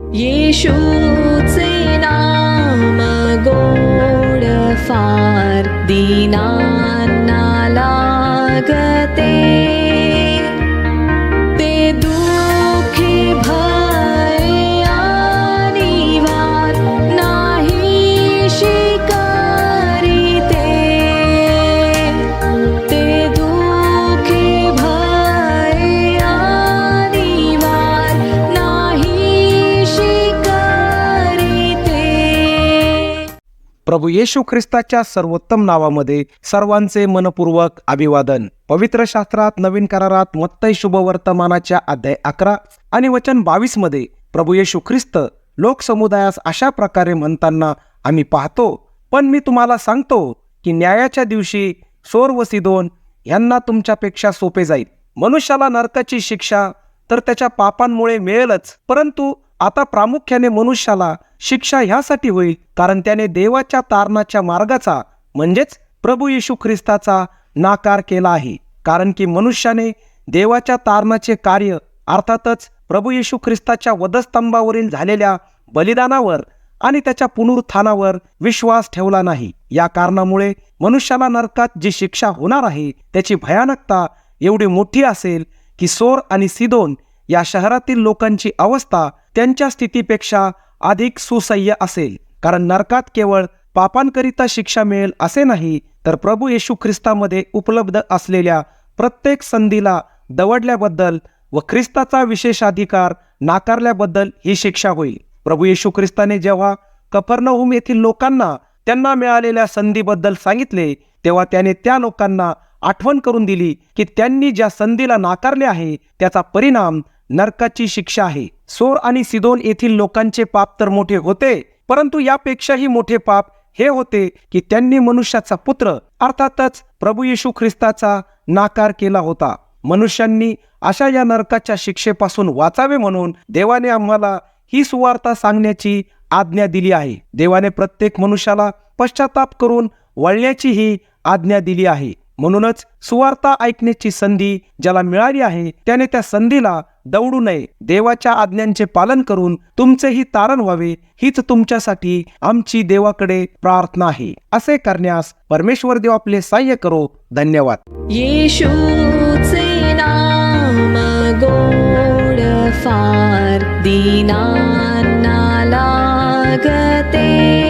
येशूचे नाम गोड फार दीनांना लागते. प्रभू येशू ख्रिस्ताच्या सर्वोत्तम नावामध्ये सर्वांचे मनपूर्वक अभिवादन. पवित्र शास्त्रात नवीन करारात मत्तय शुभवर्तमानाच्या अध्याय अकरा आणि वचन बावीसमध्ये प्रभू येशू ख्रिस्त लोकसमुदायास अशा प्रकारे म्हणताना आम्ही पाहतो पण मी तुम्हाला सांगतो की न्यायाच्या दिवशी सोर व सिदोन यांना तुमच्यापेक्षा सोपे जाईल. मनुष्याला नरकाची शिक्षा तर त्याच्या पापांमुळे मिळेलच परंतु आता प्रामुख्याने मनुष्याला शिक्षा ह्यासाठी होईल कारण त्याने देवाच्या तारणाच्या मार्गाचा म्हणजेच प्रभू येशू ख्रिस्ताचा नाकार केला आहे. कारण की मनुष्याने देवाच्या तारणाचे कार्य अर्थातच प्रभू येशू ख्रिस्ताच्या वधस्तंभावरील झालेल्या बलिदानावर आणि त्याच्या पुनरुत्थानावर विश्वास ठेवला नाही. या कारणामुळे मनुष्याला नरकात जी शिक्षा होणार आहे त्याची भयानकता एवढी मोठी असेल की सोर आणि सिदोन या शहरातील लोकांची अवस्था त्यांच्या स्थितीपेक्षा अधिक सुसह्य असेल. कारण नरकात केवळ पापांकरिता शिक्षा मिळेल असे नाही तर प्रभू येशू ख्रिस्तामध्ये उपलब्ध असलेल्या प्रत्येक संधीला दवडल्याबद्दल व ख्रिस्ताचा विशेषाधिकार नाकारल्याबद्दल ही शिक्षा होईल. प्रभू येशू ख्रिस्ताने जेव्हा कफरनहुम येथील लोकांना त्यांना मिळालेल्या संधीबद्दल सांगितले तेव्हा त्याने त्या लोकांना आठवण करून दिली की त्यांनी ज्या संधीला नाकारले आहे त्याचा परिणाम नरकाची शिक्षा आहे. सोर आणि सिदोन येथील लोकांचे पाप तर मोठे होते परंतु यापेक्षाही मोठे पाप हे होते की त्यांनी मनुष्याचा पुत्र अर्थातच प्रभू येशू ख्रिस्ताचा नाकार केला होता. मनुष्यांनी अशा या नरकाच्या शिक्षेपासून वाचावे म्हणून देवाने आम्हाला ही सुवार्ता सांगण्याची आज्ञा दिली आहे. देवाने प्रत्येक मनुष्याला पश्चाताप करून वळण्याची ही आज्ञा दिली आहे. म्हणूनच सुवार्ता ऐकण्याची संधी ज्याला मिळाली आहे त्याने त्या संधीला दौडू नये. देवाच्या आज्ञांचे पालन करून तुमचेही तारण व्हावे हीच तुमच्यासाठी आमची देवाकडे प्रार्थना आहे. असे करण्यास परमेश्वर देव आपले सहाय्य करो. धन्यवाद. येशूचे नाम गोड फार दीनांना लागते.